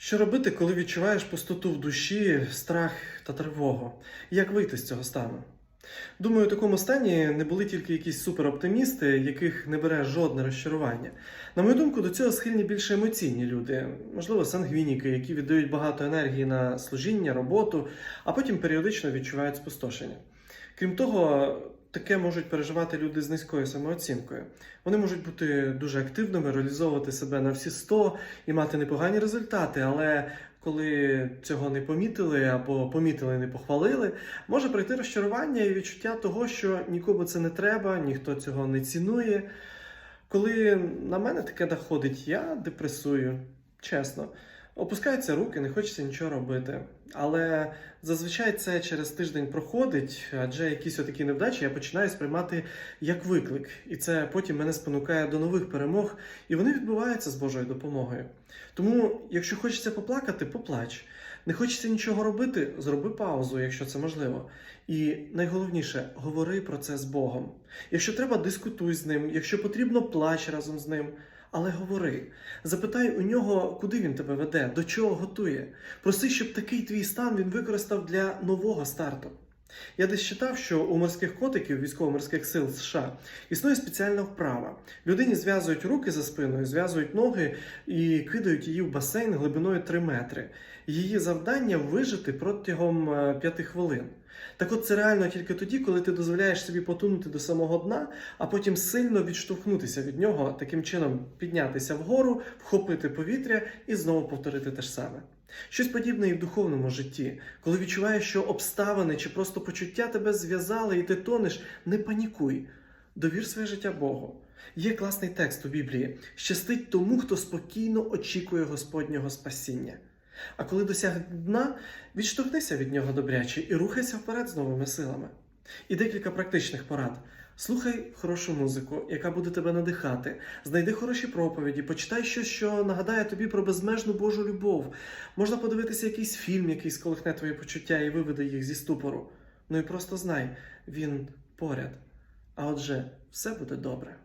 Що робити, коли відчуваєш пустоту в душі, страх та тривогу? Як вийти з цього стану? Думаю, у такому стані не були тільки якісь супероптимісти, яких не бере жодне розчарування. На мою думку, до цього схильні більше емоційні люди, можливо, сангвініки, які віддають багато енергії на служіння, роботу, а потім періодично відчувають спустошення. Крім того, таке можуть переживати люди з низькою самооцінкою. Вони можуть бути дуже активними, реалізовувати себе на всі 100 і мати непогані результати, але коли цього не помітили або помітили не похвалили, може прийти розчарування і відчуття того, що нікому це не треба, ніхто цього не цінує. Коли на мене таке доходить, я депресую, чесно. Опускаються руки, не хочеться нічого робити. Але зазвичай це через тиждень проходить, адже якісь отакі невдачі я починаю сприймати як виклик. І це потім мене спонукає до нових перемог, і вони відбуваються з Божою допомогою. Тому, якщо хочеться поплакати, поплач. Не хочеться нічого робити, зроби паузу, якщо це можливо. І найголовніше, говори про це з Богом. Якщо треба, дискутуй з ним, якщо потрібно, плач разом з ним. Але говори, запитай у нього, куди він тебе веде, до чого готує. Проси, щоб такий твій стан він використав для нового старту. Я десь читав, що у морських котиків військово-морських сил США існує спеціальна вправа. Людині зв'язують руки за спиною, зв'язують ноги і кидають її в басейн глибиною 3 метри. Її завдання вижити протягом 5 хвилин. Так от це реально тільки тоді, коли ти дозволяєш собі потонути до самого дна, а потім сильно відштовхнутися від нього, таким чином піднятися вгору, вхопити повітря і знову повторити те ж саме. Щось подібне і в духовному житті, коли відчуваєш, що обставини чи просто почуття тебе зв'язали і ти тонеш, не панікуй. Довір своє життя Богу. Є класний текст у Біблії: щастить тому, хто спокійно очікує Господнього спасіння. А коли досягне дна, відштовхнися від нього добряче і рухайся вперед з новими силами. І декілька практичних порад. Слухай хорошу музику, яка буде тебе надихати. Знайди хороші проповіді, почитай щось, що нагадає тобі про безмежну Божу любов. Можна подивитися якийсь фільм, який сколихне твої почуття і виведе їх зі ступору. Ну і просто знай, він поряд. А отже, все буде добре.